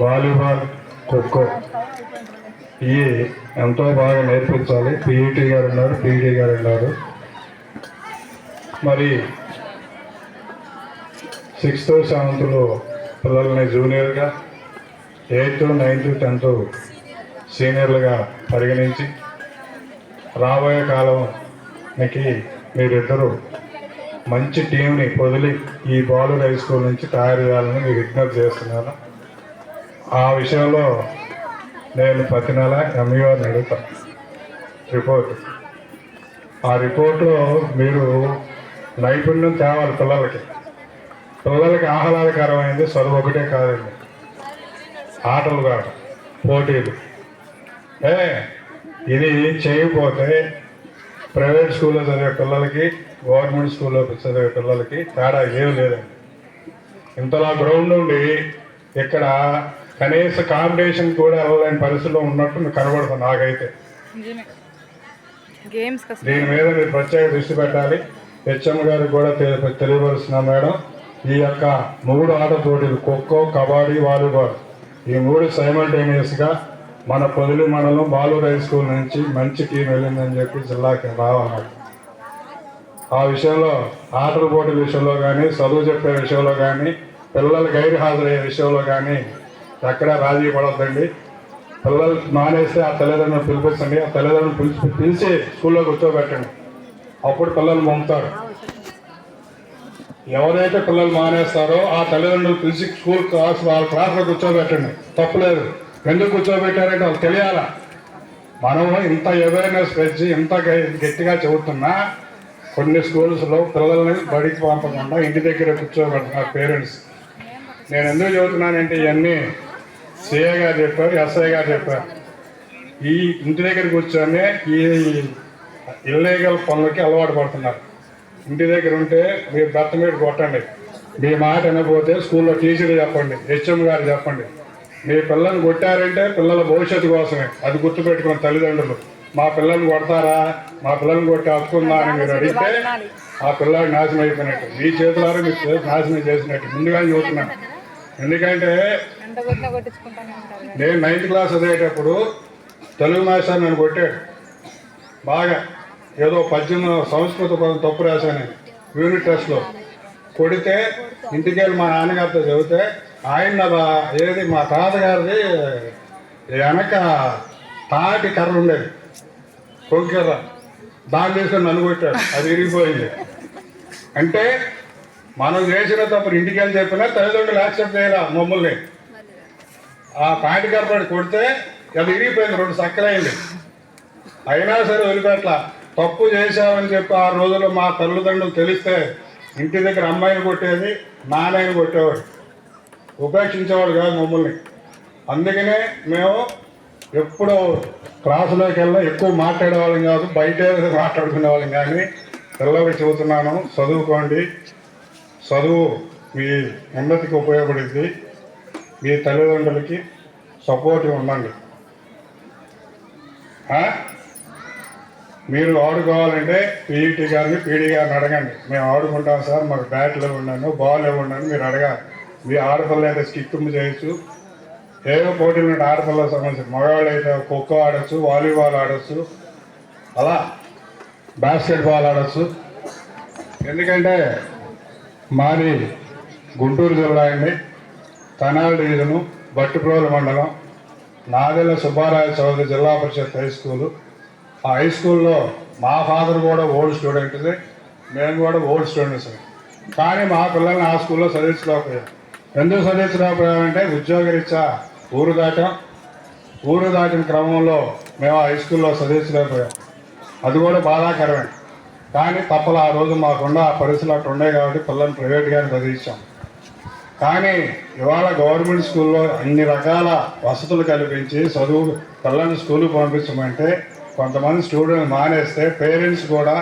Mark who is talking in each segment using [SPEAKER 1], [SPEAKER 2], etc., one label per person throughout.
[SPEAKER 1] Volleyball kho kho ఇవి ఎంతో బాగా నేర్పించాలి. పిఈటీ గారు ఉన్నారు పీఈటీ గారు ఉన్నారు. మరి సిక్స్త్ సెవెంత్లో పిల్లల్ని జూనియర్గా ఎయిత్ నైన్త్ టెన్త్ సీనియర్లుగా పరిగణించి రాబోయే కాలంకి మీరిద్దరూ మంచి టీంని వదిలి ఈ బాలు హై స్కూల్ నుంచి తయారు చేయాలని మీకు విజ్ఞప్తి చేస్తున్నాను. ఆ విషయంలో నేను ప్రతి నెల ఎంఈఓని అడుగుతాను రిపోర్ట్. ఆ రిపోర్ట్లో మీరు నైపుణ్యం తేవాలి పిల్లలకి. పిల్లలకి ఆహ్లాదకరమైంది చదువు ఒకటే కాదండి. ఆటలు కాదు పోటీలు. ఏ ఇది చేయకపోతే ప్రైవేట్ స్కూల్లో చదివే పిల్లలకి గవర్నమెంట్ స్కూల్లో చదివే పిల్లలకి తేడా ఏం లేదండి. ఇంతలా గ్రౌండ్ ఉండి ఇక్కడ కనీస కాంపిటీషన్ కూడా వెళ్ళలేని పరిస్థితిలో ఉన్నట్టు కనబడుతుంది నాకైతే. దీని మీద మీరు ప్రత్యేక దృష్టి పెట్టాలి. హెచ్ఎం గారికి కూడా తెలి- తెలియపరుస్తున్నా మేడం. ఈ యొక్క మూడు ఆట పోటీలు ఖోఖో కబడ్డీ వాలీబాల్ ఈ మూడు simultaneous గా మన పొదిలి మండలం బాలూరు హై స్కూల్ నుంచి మంచి టీం వెళ్ళిందని చెప్పి జిల్లాకి రావాలి. ఆ విషయంలో ఆటల పోటీల విషయంలో కానీ చదువు చెప్పే విషయంలో కానీ పిల్లలు గైరు హాజరయ్యే విషయంలో కానీ ఎక్కడ రాజీ పడొద్దండి. పిల్లలు మానేస్తే ఆ తల్లిదండ్రులు పిలిపించండి. ఆ తల్లిదండ్రులను పిలిచి పిలిచి స్కూల్లో కూర్చోబెట్టండి. అప్పుడు పిల్లలు పంపుతారు ఎవరైతే పిల్లలు మానేస్తారో ఆ తల్లిదండ్రులు పిలిచి స్కూల్ క్లాస్ వాళ్ళ క్లాస్లో కూర్చోబెట్టండి. తప్పులేదు ఎందుకు కూర్చోబెట్టారంటే వాళ్ళు తెలియాలా? మనం ఇంత అవేర్నెస్ పెంచి ఇంత గ- గట్టిగా చెబుతున్నా కొన్ని స్కూల్స్లో పిల్లల్ని బడికి పంపకుండా ఇంటి దగ్గర కూర్చోబెడుతున్నారు పేరెంట్స్. నేను ఎందుకు చెబుతున్నానంటే ఇవన్నీ సిఏ గారు చెప్పారు ఎస్ఐ గారు చెప్పారు. ఈ ఇంటి దగ్గర కూర్చొని ఈ ఇల్లీగల్ పనులకి అలవాటు పడుతున్నారు. ఇంటి దగ్గర ఉంటే మీరు భర్త మీద కొట్టండి. మీ మాట వినకపోతే స్కూల్లో టీచర్ చెప్పండి హెచ్ఎం గారు చెప్పండి. మీ పిల్లల్ని కొట్టారంటే పిల్లల భవిష్యత్తు కోసమే. అది గుర్తుపెట్టుకున్న తల్లిదండ్రులు మా పిల్లల్ని కొడతారా? మా పిల్లల్ని కొట్టి హక్కుందా అని మీరు అడిగితే ఆ పిల్లలు నాశనం అయిపోయినట్టు. మీ చేతులారా మీ నాశనం చేసినట్టు. ముందుగానే చెబుతున్నాను. ఎందుకంటే. నేను నైన్త్ క్లాస్ చదివేటప్పుడు తెలుగు మాస్టర్ నన్ను కొట్టాడు. బాగా ఏదో పద్దెనిమిది సంస్కృత పదం తప్పు రాశాను యూనిట్ టెస్ట్లో కొడితే ఇంటికి వెళ్ళి మా నాన్నగారితో చెబితే ఆయన ఏది మా తాతగారిది వెనక తాటి కర్ర ఉండేది కొంకర్ర. దాన్ని తీసుకొని నన్ను కొట్టాడు. అది విరిగిపోయింది. అంటే మనం చేసిన తప్పుడు ఇంటికి వెళ్ళి చెప్పినా తల్లిదండ్రులు యాక్సెప్ట్ చేయాల మమ్మల్ని. ఆ ప్యాంటు కరపడి కొడితే అది ఇరిగిపోయింది రెండు సక్కలైంది. అయినా సరే వదిలిపెట్ల తప్పు చేశామని చెప్పి ఆ రోజుల్లో మా తల్లిదండ్రులు తెలిస్తే ఇంటి దగ్గర అమ్మాయిని కొట్టేది నాన్నని కొట్టేవాడు. ఉపేక్షించేవాడు కాదు మమ్మల్ని. అందుకనే మేము ఎప్పుడూ క్లాసులోకి వెళ్ళా ఎక్కువ మాట్లాడేవాళ్ళం కాదు బయట మాట్లాడుకునే వాళ్ళం కానీ పిల్లలకి చెబుతున్నాను చదువుకోండి. చదువు మీ ఉన్నతికి ఉపయోగపడింది. మీ తల్లిదండ్రులకి సపోర్ట్ ఉండండి. మీరు ఆడుకోవాలంటే పీఈటీ గారిని పీడీ గారిని అడగండి. మేము ఆడుకుంటాం సార్ మాకు బ్యాట్లు ఇవ్వండి బాల్ ఇవ్వండి మీరు అడగాలి. మీ ఆడపిల్ల అయితే స్కిక్కింపు చేయొచ్చు. ఏవో పోటీలు ఉంటే ఆడపిల్లలకు సంబంధించి మగవాళ్ళు అయితే ఖోఖో ఆడొచ్చు వాలీబాల్ ఆడచ్చు అలా బాస్కెట్బాల్ ఆడచ్చు. ఎందుకంటే మాది గుంటూరు జిల్లా అండి. తెనాలి డివిజను బట్టిప్రోలు మండలం. Nadella Subbaraya Chowdary Zilla Parishad high school. ఆ హై స్కూల్లో మా ఫాదర్ కూడా ఓల్డ్ స్టూడెంట్ది మేము కూడా ఓల్డ్ స్టూడెంట్స్ కానీ మా పిల్లల్ని ఆ స్కూల్లో చదివించలేకపోయాం ఎందుకు చదివించలేకపోయామంటే ఉద్యోగరీత్యా ఊరు దాటాం. ఊరు దాటిన క్రమంలో మేము ఆ హై స్కూల్లో చదివించలేకపోయాం. అది కూడా బాధాకరమే. కానీ తప్పల ఆ రోజు మాకుండా ఆ పరిస్థితులు అట్లా ఉండే కాబట్టి పిల్లల్ని ప్రైవేట్గానే చదివించాం కానీ ఇవాళ గవర్నమెంట్ స్కూల్లో అన్ని రకాల వసతులు కల్పించి చదువు పిల్లల్ని స్కూల్కి పంపించమంటే కొంతమంది స్టూడెంట్ మానేస్తే పేరెంట్స్ కూడా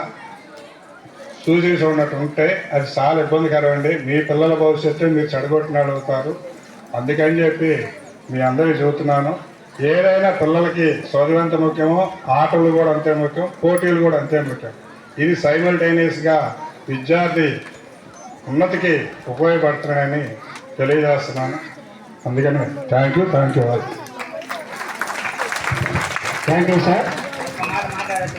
[SPEAKER 1] చూసేసి ఉన్నట్టు ఉంటే అది చాలా ఇబ్బందికరం అండి మీ పిల్లల భవిష్యత్తు మీరు చెడగొట్టిన అవుతారు అందుకని చెప్పి మీ అందరికీ చెబుతున్నాను ఏదైనా పిల్లలకి చదువు ఎంత ముఖ్యమో ఆటలు కూడా అంతే ముఖ్యం పోటీలు కూడా అంతే ముఖ్యం. ఇది సైమల్టైనియస్గా విద్యార్థి ఉన్నతికి ఉపయోగపడుతున్నాయని తెలియజేస్తున్నాను. అందుకని thank you thank you
[SPEAKER 2] thank you sir.